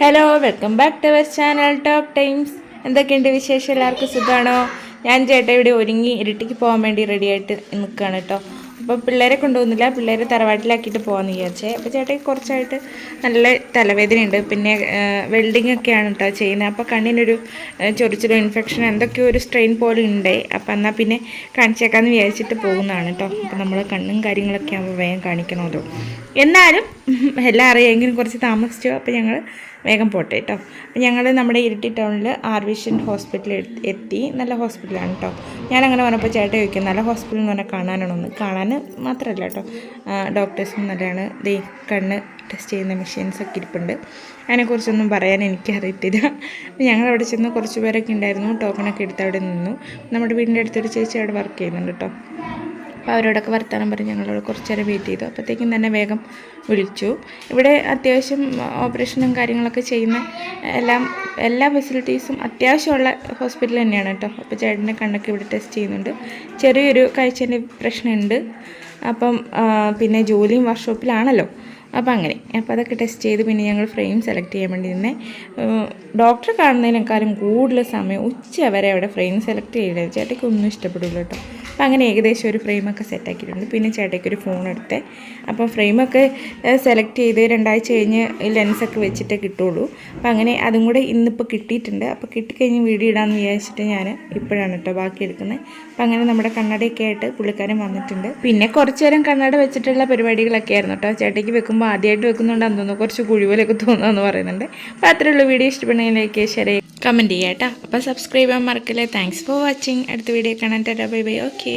Hello welcome back to our channel Top Times എന്തൊക്കെയുണ്ട് വിശേഷം? എല്ലാവർക്കും സുഖമാണോ ഞാൻ ചേട്ടൻ ഇവിടെ ഒരുങ്ങി ഇരട്ടിക്ക് പോകാൻ വേണ്ടി റെഡിയായിട്ട് നിൽക്കുകയാണ് കേട്ടോ അപ്പോൾ പിള്ളേരെ കൊണ്ടുപോകുന്നില്ല. പിള്ളേരെ തറവാട്ടിലാക്കിയിട്ട് പോകാമെന്ന് വിചാരിച്ചേ. അപ്പോൾ ചേട്ടയ്ക്ക് കുറച്ചായിട്ട് നല്ല തലവേദനയുണ്ട്. പിന്നെ വെൽഡിംഗ് ഒക്കെയാണ് കേട്ടോ ചെയ്യുന്നത്. അപ്പോൾ കണ്ണിനൊരു ചൊറിച്ചിലോ ഇൻഫെക്ഷൻ എന്തൊക്കെയോ ഒരു സ്ട്രെയിൻ പോലെ ഉണ്ട്. അപ്പോൾ എന്നാൽ പിന്നെ കാണിച്ചേക്കാമെന്ന് വിചാരിച്ചിട്ട് പോകുന്നതാണ് കേട്ടോ അപ്പോൾ നമ്മൾ കണ്ണും കാര്യങ്ങളൊക്കെ ആകുമ്പോൾ വേഗം കാണിക്കണമല്ലോ എന്നാലും എല്ലാം അറിയാമെങ്കിലും കുറച്ച് താമസിച്ചു? അപ്പോൾ ഞങ്ങൾ വേഗം പോട്ടെ കേട്ടോ അപ്പോൾ ഞങ്ങൾ നമ്മുടെ ഇരിട്ടി ടൗണിൽ ആർ വിഷൻ ഹോസ്പിറ്റലിൽ എത്തി. നല്ല ഹോസ്പിറ്റലാണ് കേട്ടോ ഞാനങ്ങനെ പറഞ്ഞപ്പോൾ ചേട്ടൻ ചോദിക്കും നല്ല ഹോസ്പിറ്റൽ എന്ന് പറഞ്ഞാൽ കാണാനാണോന്ന്? കാണാൻ മാത്രമല്ല കേട്ടോ ഡോക്ടേഴ്സും നല്ലതാണ്. ദേ കണ്ണ് ടെസ്റ്റ് ചെയ്യുന്ന മെഷീൻസ് ഒക്കെ ഇരിപ്പുണ്ട്. അതിനെക്കുറിച്ചൊന്നും പറയാൻ എനിക്കറിയത്തില്ല. ഞങ്ങൾ അവിടെ ചെന്ന് കുറച്ച് പേരൊക്കെ ഉണ്ടായിരുന്നു. ടോക്കണൊക്കെ എടുത്ത് അവിടെ നിന്നു. നമ്മുടെ വീടിന്റെ അടുത്തൊരു ചേച്ചി അവിടെ വർക്ക് ചെയ്യുന്നുണ്ട് കേട്ടോ അപ്പോൾ അവരോടൊക്കെ വർത്തമാനം പറഞ്ഞ് ഞങ്ങളോട് കുറച്ച് നേരം വെയിറ്റ് ചെയ്തു. അപ്പോഴത്തേക്കും തന്നെ വേഗം വിളിച്ചു. ഇവിടെ അത്യാവശ്യം ഓപ്പറേഷനും കാര്യങ്ങളൊക്കെ ചെയ്യുന്ന എല്ലാം എല്ലാ ഫെസിലിറ്റീസും അത്യാവശ്യമുള്ള ഹോസ്പിറ്റൽ തന്നെയാണ് കേട്ടോ. അപ്പോൾ ചേട്ടന്റെ കണ്ണൊക്കെ ഇവിടെ ടെസ്റ്റ് ചെയ്യുന്നുണ്ട്. ചെറിയൊരു കാഴ്ചേന്റെ പ്രശ്നമുണ്ട്. അപ്പം പിന്നെ ജോലിയും വർക്ക്ഷോപ്പിലാണല്ലോ അപ്പോൾ അങ്ങനെ. അപ്പോൾ അതൊക്കെ ടെസ്റ്റ് ചെയ്ത് പിന്നെ ഞങ്ങൾ ഫ്രെയിം സെലക്ട് ചെയ്യാൻ വേണ്ടി നിന്നെ. ഡോക്ടറെ കാണുന്നതിനേക്കാളും കൂടുതൽ സമയം ഉച്ച വരെ അവിടെ ഫ്രെയിം സെലക്ട് ചെയ്യരുത് ചേട്ടയ്ക്ക് ഒന്നും ഇഷ്ടപ്പെടില്ല കേട്ടോ. അപ്പോൾ അങ്ങനെ ഏകദേശം ഒരു ഫ്രെയിമൊക്കെ സെറ്റാക്കിയിട്ടുണ്ട്. പിന്നെ ചേട്ടയ്ക്ക് ഒരു ഫോൺ എടുത്തേ. അപ്പോൾ ഫ്രെയിമൊക്കെ സെലക്ട് ചെയ്ത് രണ്ടാഴ്ച കഴിഞ്ഞ് ലെൻസൊക്കെ വെച്ചിട്ടേ കിട്ടുള്ളൂ. അപ്പോൾ അങ്ങനെ അതും കൂടെ ഇന്നിപ്പോൾ കിട്ടിയിട്ടുണ്ട്. അപ്പോൾ കിട്ടിക്കഴിഞ്ഞ് വീഡിയോ ഇടാമെന്ന് വിചാരിച്ചിട്ട് ഞാൻ ഇപ്പോഴാണ് കേട്ടോ ബാക്കി എടുക്കുന്നത് അപ്പോൾ അങ്ങനെ നമ്മുടെ കണ്ണടയൊക്കെ ആയിട്ട് പുള്ളിക്കാരൻ വന്നിട്ടുണ്ട്. പിന്നെ കുറച്ച് നേരം കണ്ണട വെച്ചിട്ടുള്ള പരിപാടികളൊക്കെ ആയിരുന്നു കേട്ടോ ചേട്ടയ്ക്ക് വെക്കുമ്പോൾ ആദ്യമായിട്ട് വെക്കുന്നുണ്ടെന്ന് തോന്നുന്നു. കുറച്ച് കുഴിപോലെയൊക്കെ തോന്നുമെന്ന് പറയുന്നുണ്ട്. അപ്പോൾ അത്രയുള്ള വീഡിയോ ഇഷ്ടപ്പെടുന്നതിലേക്ക് ലൈക്ക് ഷെയർ കമന്റ് ചെയ്യാം കേട്ടോ അപ്പോൾ സബ്സ്ക്രൈബ് ചെയ്യാൻ മറക്കില്ലേ. താങ്ക്സ് ഫോർ വാച്ചിങ് അടുത്ത വീഡിയോ കാണാൻ ടാറ്റാ ബൈ ബൈ ഓക്കെ